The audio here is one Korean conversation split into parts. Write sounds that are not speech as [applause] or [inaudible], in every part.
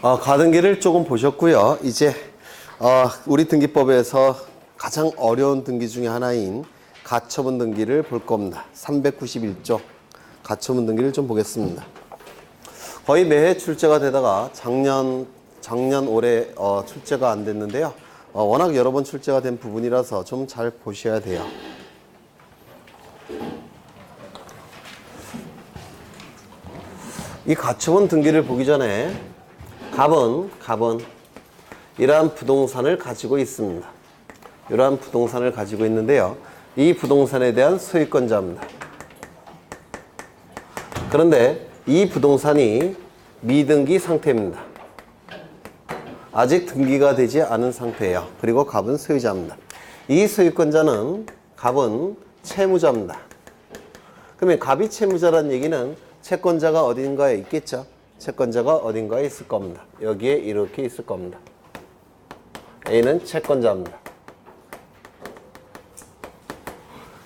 어, 가등기를 조금 보셨고요. 이제 어, 우리 등기법에서 가장 어려운 등기 중에 하나인 가처분 등기를 볼 겁니다. 391조 가처분 등기를 좀 보겠습니다. 거의 매해 출제가 되다가 작년 작년 올해 어, 출제가 안 됐는데요. 어, 워낙 여러 번 출제가 된 부분이라서 좀 잘 보셔야 돼요. 이 가처분 등기를 보기 전에 갑은 갑은 이러한 부동산을 가지고 있습니다. 이러한 부동산을 가지고 있는데요. 이 부동산에 대한 소유권자입니다. 그런데 이 부동산이 미등기 상태입니다. 아직 등기가 되지 않은 상태예요. 그리고 갑은 소유자입니다. 이 소유권자는 갑은 채무자입니다. 그러면 갑이 채무자란 얘기는 채권자가 어딘가에 있겠죠? 채권자가 어딘가에 있을 겁니다. 여기에 이렇게 있을 겁니다. A는 채권자입니다.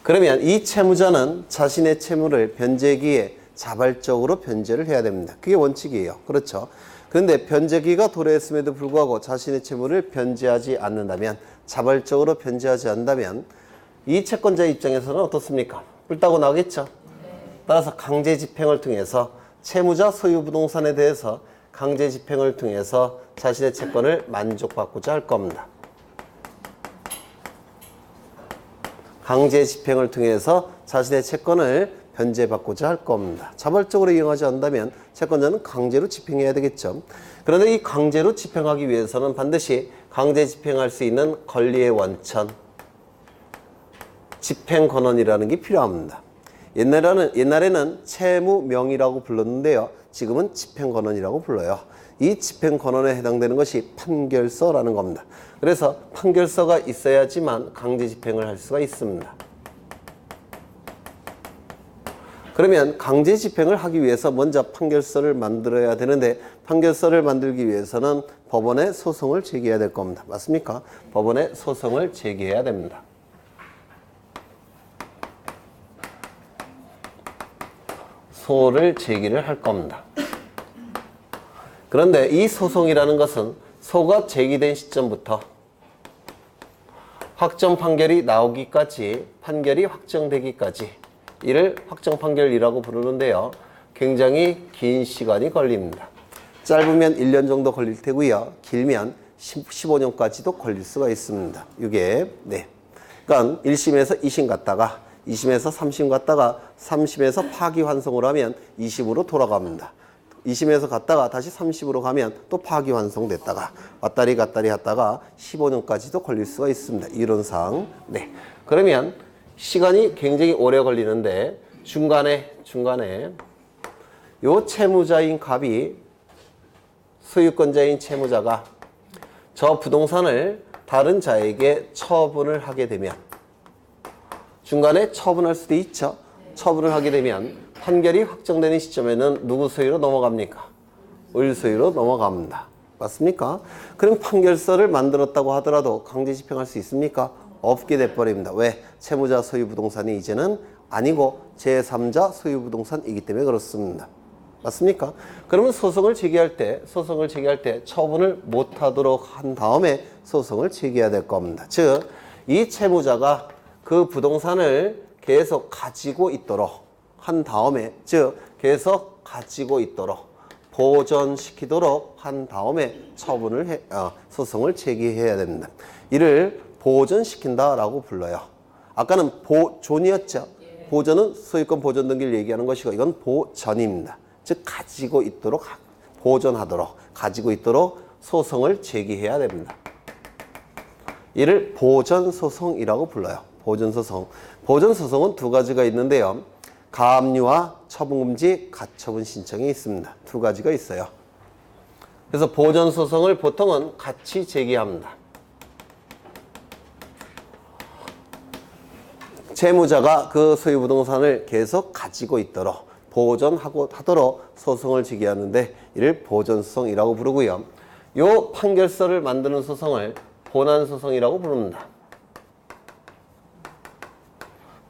그러면 이 채무자는 자신의 채무를 변제기에 자발적으로 변제를 해야 됩니다. 그게 원칙이에요. 그렇죠. 그런데 변제기가 도래했음에도 불구하고 자신의 채무를 변제하지 않는다면 자발적으로 변제하지 않는다면 이 채권자 입장에서는 어떻습니까? 뿔따고 나오겠죠. 따라서 강제 집행을 통해서 채무자 소유 부동산에 대해서 강제 집행을 통해서 자신의 채권을 만족받고자 할 겁니다. 강제 집행을 통해서 자신의 채권을 변제받고자 할 겁니다. 자발적으로 이용하지 않는다면 채권자는 강제로 집행해야 되겠죠. 그런데 이 강제로 집행하기 위해서는 반드시 강제 집행할 수 있는 권리의 원천, 집행 권한이라는 게 필요합니다. 옛날에는, 옛날에는 채무명이라고 불렀는데요. 지금은 집행권한이라고 불러요. 이 집행권한에 해당되는 것이 판결서라는 겁니다. 그래서 판결서가 있어야지만 강제 집행을 할 수가 있습니다. 그러면 강제 집행을 하기 위해서 먼저 판결서를 만들어야 되는데 판결서를 만들기 위해서는 법원에 소송을 제기해야 될 겁니다. 맞습니까? 법원에 소송을 제기해야 됩니다. 소를 제기를 할 겁니다. 그런데 이 소송이라는 것은 소가 제기된 시점부터 확정 판결이 나오기까지 판결이 확정되기까지 이를 확정 판결이라고 부르는데요. 굉장히 긴 시간이 걸립니다. 짧으면 1년 정도 걸릴 테고요. 길면 15년까지도 걸릴 수가 있습니다. 이게 네. 그러니까 1심에서 2심 갔다가 2심에서 3심 갔다가 3심에서 파기환송을 하면 20으로 돌아갑니다. 2심에서 갔다가 다시 30으로 가면 또 파기환송됐다가 왔다리 갔다리 했다가 15년까지도 걸릴 수가 있습니다. 이론상. 네. 그러면 시간이 굉장히 오래 걸리는데 중간에 중간에 요 채무자인 갑이 소유권자인 채무자가 저 부동산을 다른 자에게 처분을 하게 되면 중간에 처분할 수도 있죠. 처분을 하게 되면 판결이 확정되는 시점에는 누구 소유로 넘어갑니까? 을 소유로 넘어갑니다. 맞습니까? 그럼 판결서를 만들었다고 하더라도 강제 집행할 수 있습니까? 없게 돼버립니다. 왜? 채무자 소유 부동산이 이제는 아니고 제3자 소유 부동산이기 때문에 그렇습니다. 맞습니까? 그러면 소송을 제기할 때, 소송을 제기할 때 처분을 못 하도록 한 다음에 소송을 제기해야 될 겁니다. 즉, 이 채무자가 그 부동산을 계속 가지고 있도록 한 다음에, 즉, 계속 가지고 있도록 보존시키도록 한 다음에 처분을 해, 어, 소송을 제기해야 됩니다. 이를 보존시킨다라고 불러요. 아까는 보존이었죠. 보존은 소유권 보존 등기를 얘기하는 것이고 이건 보전입니다. 즉 가지고 있도록 보존하도록 가지고 있도록 소송을 제기해야 됩니다. 이를 보전 소송이라고 불러요. 보전 소송은 두 가지가 있는데요. 가압류와 처분금지 가처분 신청이 있습니다. 두 가지가 있어요. 그래서 보전 소송을 보통은 같이 제기합니다. 채무자가 그 소유 부동산을 계속 가지고 있도록 보존하고 하도록 소송을 제기하는데 이를 보존소송이라고 부르고요. 요 판결서를 만드는 소송을 본안소송이라고 부릅니다.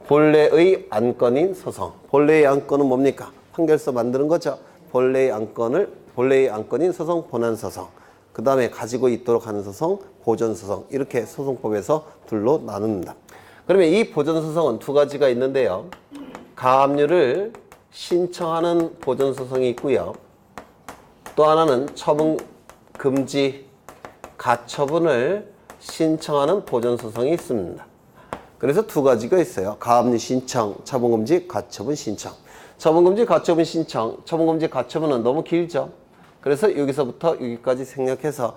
본래의 안건인 소송. 본래의 안건은 뭡니까? 판결서 만드는 거죠. 본래의 안건을 본래의 안건인 소송, 본안 소송. 그 다음에 가지고 있도록 하는 소송, 보존 소송. 이렇게 소송법에서 둘로 나눕니다. 그러면 이 보존 소송은 두 가지가 있는데요. 가압류를 신청하는 보존 소송이 있고요. 또 하나는 처분 금지 가처분을 신청하는 보존 소송이 있습니다. 그래서 두 가지가 있어요. 가압류 신청, 처분금지, 가처분 신청. 처분금지, 가처분 신청, 처분금지, 가처분은 너무 길죠. 그래서 여기서부터 여기까지 생략해서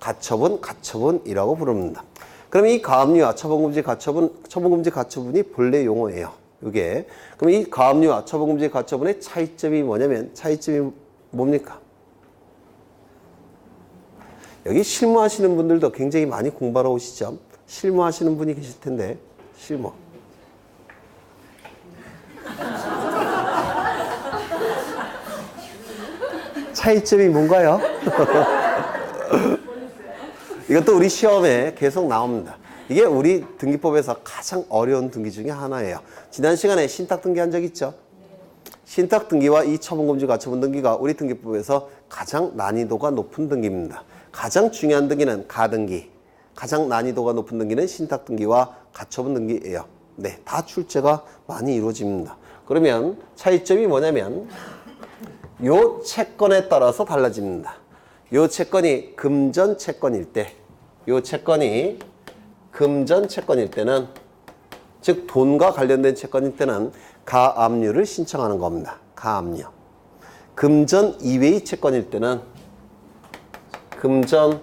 가처분, 가처분이라고 부릅니다. 그럼 이 가압류와 처분금지, 가처분, 처분금지, 가처분이 본래 용어예요. 이게. 그럼 이 가압류와 처분금지, 가처분의 차이점이 뭐냐면 차이점이 뭡니까? 여기 실무하시는 분들도 굉장히 많이 공부하러 오시죠. 실무하시는 분이 계실 텐데 실무. [laughs] 차이점이 뭔가요? [laughs] 이것도 우리 시험에 계속 나옵니다. 이게 우리 등기법에서 가장 어려운 등기 중에 하나예요. 지난 시간에 신탁 등기 한 적 있죠? 신탁 등기와 이 처분금지 가처분 등기가 우리 등기법에서 가장 난이도가 높은 등기입니다. 가장 중요한 등기는 가등기, 가장 난이도가 높은 등기는 신탁 등기와 가처분 등기예요. 네, 다 출제가 많이 이루어집니다. 그러면 차이점이 뭐냐면 요 채권에 따라서 달라집니다. 요 채권이 금전 채권일 때, 요 채권이 금전 채권일 때는 즉 돈과 관련된 채권일 때는 가압류를 신청하는 겁니다. 가압류. 금전 이외의 채권일 때는 금전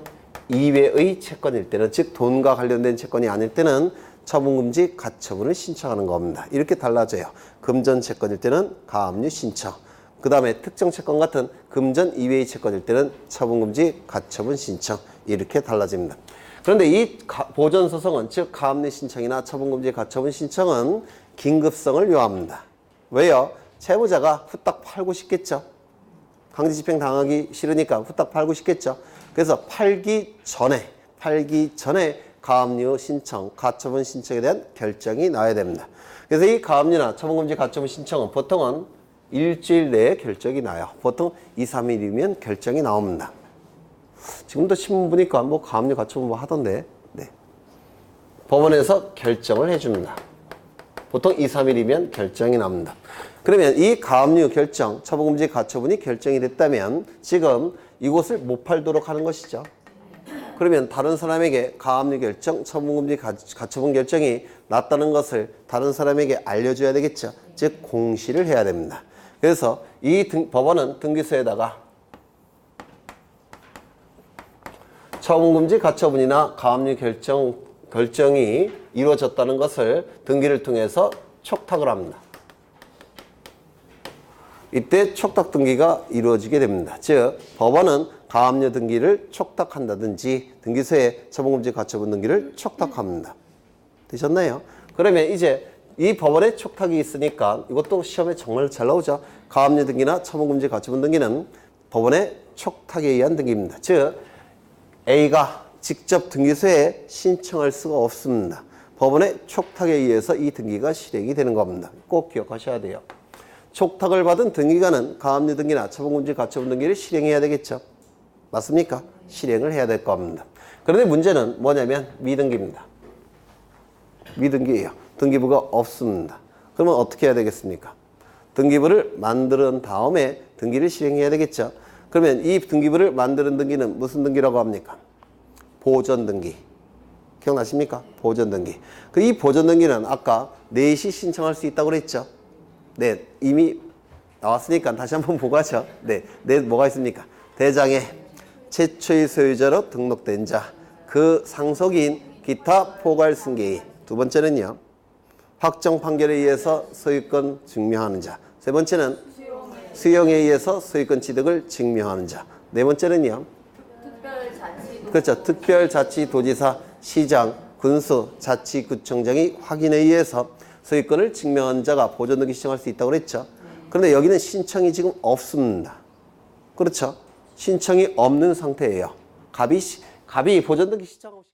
이외의 채권일 때는 즉 돈과 관련된 채권이 아닐 때는 처분금지 가처분을 신청하는 겁니다. 이렇게 달라져요. 금전 채권일 때는 가압류 신청. 그 다음에 특정 채권 같은 금전 이외의 채권일 때는 처분금지 가처분 신청. 이렇게 달라집니다. 그런데 이 가- 보전 소송은 즉 가압류 신청이나 처분금지 가처분 신청은 긴급성을 요합니다. 왜요? 채무자가 후딱 팔고 싶겠죠. 강제집행 당하기 싫으니까 후딱 팔고 싶겠죠. 그래서 팔기 전에 팔기 전에 가압류 신청, 가처분 신청에 대한 결정이 나야 됩니다. 그래서 이 가압류나 처분금지 가처분 신청은 보통은 일주일 내에 결정이 나요. 보통 2, 3일이면 결정이 나옵니다. 지금도 신문 보니까 뭐 가압류 가처분 뭐 하던데, 네. 법원에서 결정을 해줍니다. 보통 2, 3일이면 결정이 납니다. 그러면 이 가압류 결정, 처분금지 가처분이 결정이 됐다면 지금 이곳을 못 팔도록 하는 것이죠. 그러면 다른 사람에게 가압류 결정, 처분금지 가- 가처분 결정이 났다는 것을 다른 사람에게 알려줘야 되겠죠. 즉 공시를 해야 됩니다. 그래서 이 등- 법원은 등기소에다가 처분금지 가처분이나 가압류 결정 결정이 이루어졌다는 것을 등기를 통해서 촉탁을 합니다. 이때 촉탁 등기가 이루어지게 됩니다. 즉 법원은 가압류 등기를 촉탁한다든지 등기소에 처분금지 가처분 등기를 촉탁합니다. 되셨나요? 그러면 이제 이 법원에 촉탁이 있으니까 이것도 시험에 정말 잘 나오죠. 가압류 등기나 처분금지 가처분 등기는 법원의 촉탁에 의한 등기입니다. 즉 A가 직접 등기소에 신청할 수가 없습니다. 법원의 촉탁에 의해서 이 등기가 실행이 되는 겁니다. 꼭 기억하셔야 돼요. 촉탁을 받은 등기관은 가압류 등기 나 처분 금지 가처분 등기를 실행해야 되겠죠. 맞습니까? 실행을 해야 될 겁니다. 그런데 문제는 뭐냐면 미등기입니다. 미등기예요. 등기부가 없습니다. 그러면 어떻게 해야 되겠습니까? 등기부를 만드는 다음에 등기를 실행해야 되겠죠. 그러면 이 등기부를 만드는 등기는 무슨 등기라고 합니까? 보전 등기. 기억나십니까? 보전 등기. 그 이 보전 등기는 아까 4시 신청할 수 있다고 그랬죠? 네, 이미 나왔으니까 다시 한번 보고 하죠. 네, 네, 뭐가 있습니까? 대장에 최초의 소유자로 등록된 자, 그 상속인 기타 포괄 승계인. 두 번째는요, 확정 판결에 의해서 소유권 증명하는 자. 세 번째는 수용에 의해서 소유권 취득을 증명하는 자. 네 번째는요, 그렇죠. 특별자치도지사, 시장, 군수, 자치구청장이 확인에 의해서 소유권을 증명한 자가 보존등기 신청할 수 있다고 그랬죠. 그런데 여기는 신청이 지금 없습니다. 그렇죠. 신청이 없는 상태예요. 갑이, 시- 갑이 보존등기 신청하고 싶